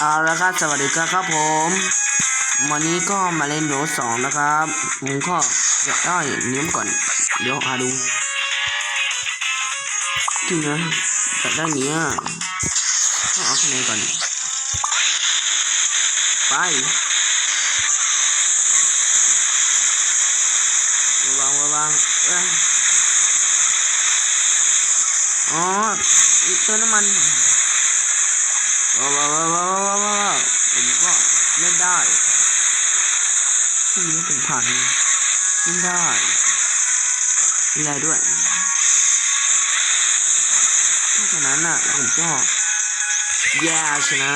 เอาละครับสวัสดีครับครับผม วันนี้ก็มาเล่นโรสองนะครับผมก็อยากได้นี้มก่อน เดี๋ยวหาดูจริงนะอยากได้เนี้ยต้องเอาคะแนนก่อน ไประวังระวังเอ้ยอ๋อเติมน้ำมัน ว้าวว้าวว้าวว้าวว้าวผมก็เล่นได้ที่นี้เป็นพันเล่นได้มีอะไรด้วยถ้าฉะนั้นอะผมก็แย่ชนะ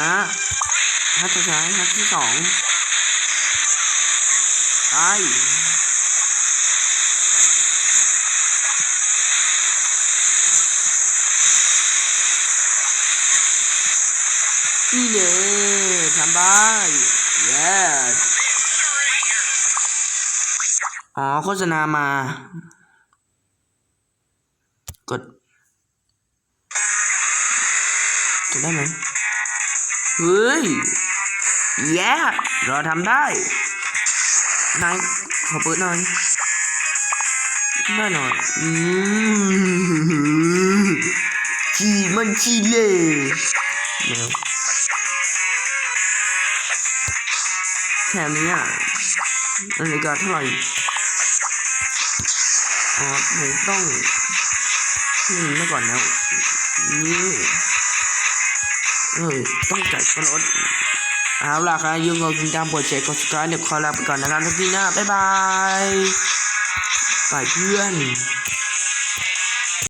ถ้าจะชนะนัดที่สองไป นี่เลยทำได้เย้อ๋อโฆษณามา กดจะได้ไหมเฮ้ยแย่เราทำได้นายขอเปิดหน่อยได้หน่อยอืมชีมันชีเลย แมวแถมนี้อะนาฬิกาเท่าไหร่อ๋อผมต้องนี่มาก่อนแล้วนี่เอ้ยต้องจ่ายก็ลดเอาล่ะครับยังไงคุณตามกดแชร์กด subscribe เดี๋ยวขอลาไปก่อนนะครับทุกทีนะบ๊ายบายบายเพื่อน